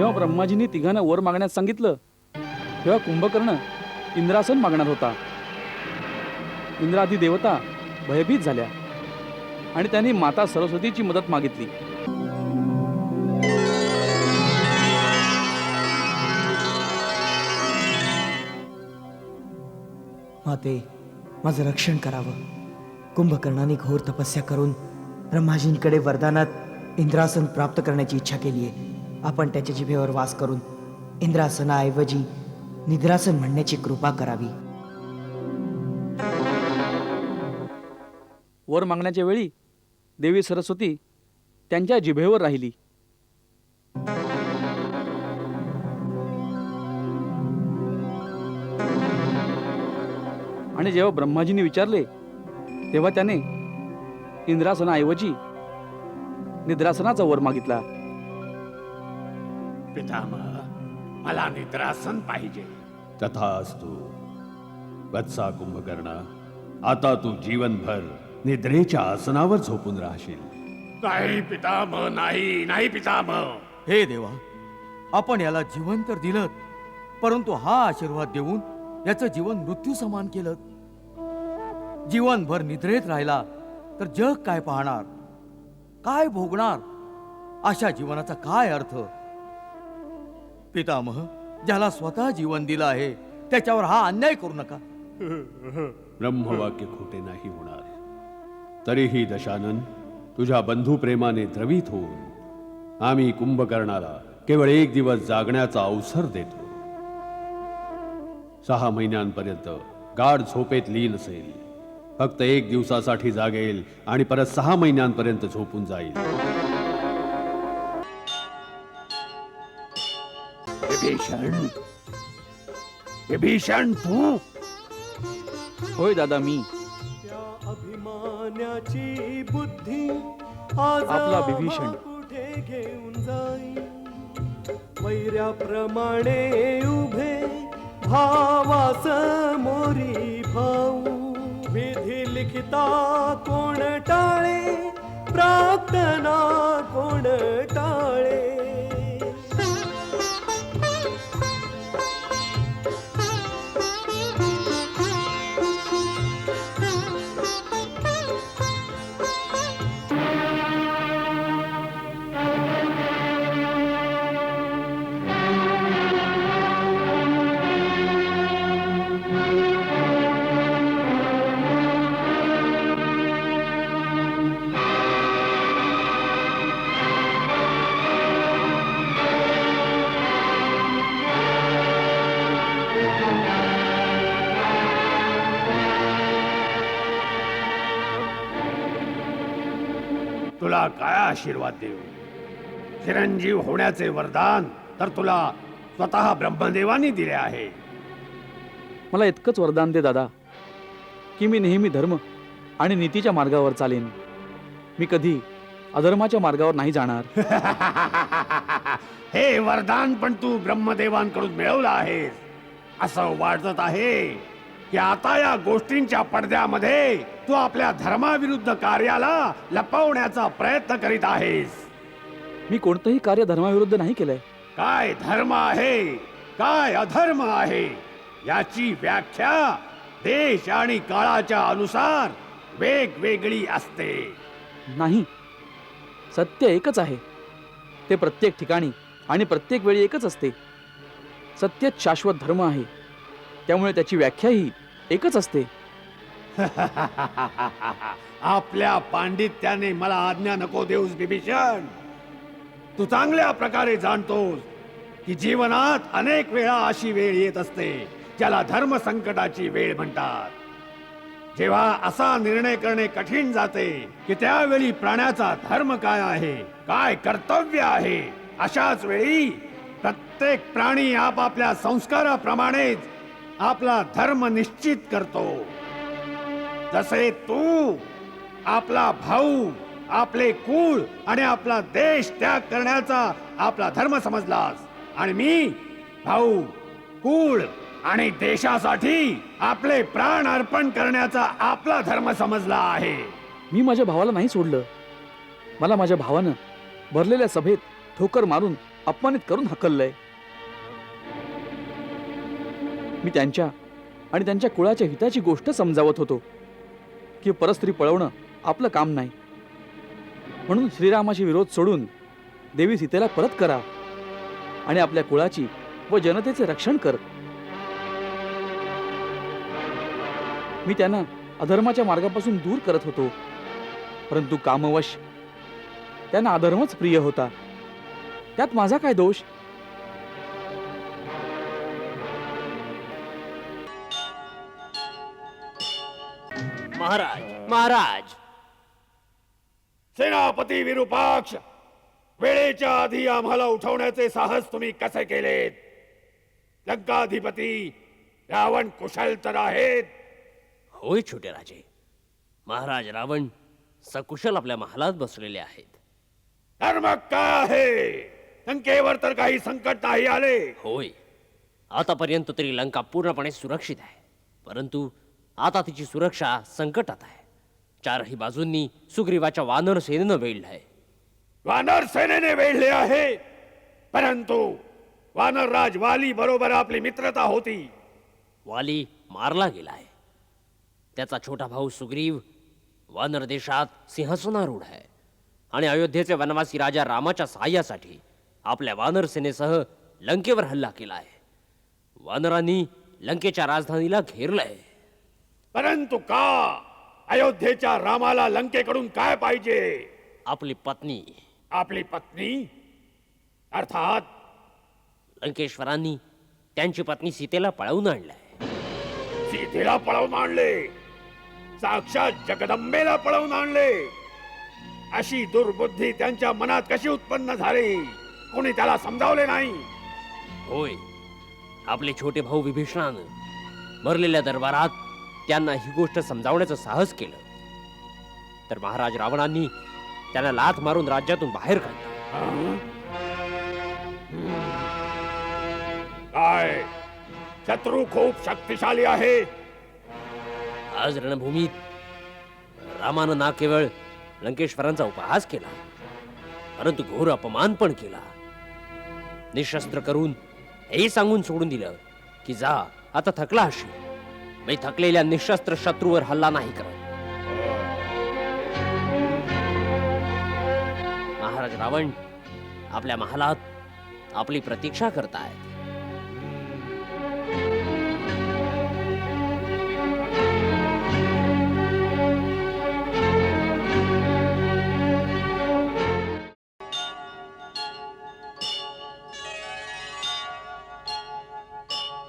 जेव्हा ब्रह्माजींनी तिघांना वर मागण्यास सांगितलं तेव्हा कुंभकर्ण इंद्रासन मागणार होता. इंद्रादी देवता भयभीत झाल्या आणि त्यांनी माता सरस्वतीची मदत मागितली. माते माझं रक्षण करावं. कुंभकर्णाने घोर तपस्या करून ब्रह्माजींकडे वरदानात इंद्रासन प्राप्त करण्याची इच्छा केली आहे आपण त्याच्या जिभेवर वास करून इंद्रासनाऐवजी निद्रासन म्हणण्याची कृपा करावी. वर मागण्याच्या वेळी देवी सरस्वती त्यांच्या जिभेवर राहिली. आणि जेव्हा ब्रह्माजींनी विचारले तेव्हा त्याने इंद्रासनाऐवजी निद्रासनाचा वर मागितला. पितामह मला निद्रासन पाहिजे. तथास्तु वत्सा कुंभकर्णा आता तू जीवनभर निद्रेच्या आसनावर झोपून राहशील. नाही पितामह नाही नाही पितामह. हे देवा आपण याला जीवन तर दिलं परंतु हा आशीर्वाद देऊन याचं जीवन मृत्यू समान केलं. जीवनभर निद्रेत राहिला तर जग काय पाहणार? काय भोगणार? अशा जीवनाचा काय अर्थ? पितामह ज्याला स्वतः जीवन दिलं आहे त्याच्यावर हा अन्याय करू नका. ब्रह्मवाक्य खोटे नाही होणार. तरीही दशानन तुझ्या बंधुप्रेमाने द्रवित होऊन आम्ही कुंभकर्णाला केवळ एक दिवस जागण्याचा अवसर देतो. सहा महिन्यांपर्यंत गाढ झोपेत लीन असेल. फक्त एक दिवसासाठी जागेल आणि परत सहा महिन्यांपर्यंत झोपून जाईल. विभीषण विभीषण तू? होय दादा मी. अभिमानाची बुद्धी आज आपला विभीषण. कुठे घेऊन जाई वैऱ्याप्रमाणे उभे भावास मोरी भाऊ. विधी लिखिता कोण टाळे प्रार्थना कोण टाळे? तुला काय आशीर्वाद देऊ? चिरंजीव होण्याचे वरदान तर तुला स्वतः ब्रह्मदेवानी दिले आहे. मला इतकंच वरदान दे दादा की मी नेहमी धर्म आणि नीतीच्या मार्गावर चालेन. मी कधी अधर्माच्या मार्गावर नाही जाणार. हे वरदान पण तू ब्रह्मदेवांकडून मिळवलं आहेस. असं वाटत आहे की आता या गोष्टींच्या पडद्यामध्ये तू आपल्या धर्माविरुद्ध कार्याला लपवण्याचा प्रयत्न करीत आहेस. मी कोणतंही कार्य धर्माविरुद्ध नाही केलंय. काय धर्म आहे? काय अधर्म आहे? याची व्याख्या देश आणि काळाच्या अनुसार वेगवेगळी असते. नाही. सत्य एकच आहे. ते प्रत्येक ठिकाणी आणि प्रत्येक वेळी एकच असते. सत्यच शाश्वत धर्म आहे. त्यामुळे त्याची व्याख्याही एकच असते. आपल्या पांडित्याने मला आज्ञा नको देऊस बिभीषण. तू चांगल्या प्रकारे जाणतोस की जीवनात अनेक वेळा अशी वेळ येत असते ज्याला धर्म संकटाची वेळ म्हणतात. जेव्हा असा निर्णय करणे कठीण जाते की त्यावेळी प्राण्याचा धर्म काय आहे काय कर्तव्य आहे अशाच वेळी प्रत्येक प्राणी आपापल्या संस्काराप्रमाणेच आपला धर्म निश्चित करतो. जसे तू आपला भाऊ आपले कुळ आणि आपला देश त्याग करण्याचा आपला धर्म समजलास. आणि मी भाऊ कुळ आणि देशासाठी आपले प्राण अर्पण करण्याचा आपला धर्म समजला आहे. मी माझ्या भावाला नाही सोडलं. मला माझ्या भावानं भरलेल्या सभेत ठोकर मारून अपमानित करून हकललंय. मी त्यांच्या आणि त्यांच्या कुळाच्या हिताची गोष्ट समजावत होतो. की परस्त्री पळवणं आपलं काम नाही. म्हणून श्रीरामाशी विरोध सोडून देवी सीतेला परत करा आणि आपल्या कुळाची व जनतेचे रक्षण कर. मी त्यांना अधर्माच्या मार्गापासून दूर करत होतो परंतु कामवश त्यांना अधर्मच प्रिय होता. त्यात माझा काय दोष? महाराज महाराज. सेनापती विरूपाक्ष वेळेच्या आधी आम्हाला उठवण्याचे साहस तुम्ही कसे केलेत? लंकाधिपती रावण कुशल तर आहेत. होय छोटे राजे. महाराज रावण सकुशल आपल्या महालात बसलेले आहेत. तर मग काय आहे? लंकेवर तर काही संकट नाही आले. होय. आतापर्यंत तरी लंका पूर्णपणे सुरक्षित आहे. परंतु आता तिची सुरक्षा संकटात आहे. चारही बाजूंनी सुग्रीवाच्या वानर सेनेनं वेढलंय वानर सेनेने वेढले आहे. परंतु वानरराज वाली बरोबर आपली मित्रता होती. वाली मारला गेलाय त्याचा छोटा भाऊ सुग्रीव वानर देशात सिंहासनारूढ आहे. आणि अयोध्येचे वनवासी राजा रामाच्या सहाय्यासाठी आपल्या वानर सेनेसह लंकेवर हल्ला केलाय वानरांनी लंकेच्या राजधानीला घेरलंय परंतु का अयोध्येच्या रामाला लंकेकडून काय पाहिजे? आपली पत्नी. आपली पत्नी? अर्थात? लंकेश्वरांनी त्यांची पत्नी सीतेला पळवून आणलाय. सीतेला पळवून आणले. साक्षात जगदंबेला पळवून आणले. अशी दुर्बुद्धी त्यांच्या मनात कशी उत्पन्न झाली? कोणी त्याला समजावले नाही. होय. आपले छोटे भाऊ विभीषणानं मरलेल्या दरबारात त्यांना ही गोष्ट समजावण्याचं साहस केलं. तर महाराज रावणांनी त्यांना लाथ मारून राज्यातून बाहेर काढलं. काय? शत्रू खूप शक्तिशाली आहे. आज रणभूमीत रामानं ना केवळ लंकेश्वरांचा उपहास केला परंतु घोर अपमान पण केला. निशस्त्र करून हे सांगून सोडून दिलं की जा आता थकला अशी मी थकलेल्या निशस्त्र शत्रूवर हल्ला नाही करत. महाराज रावण आपल्या महालात आपली प्रतीक्षा करतायत.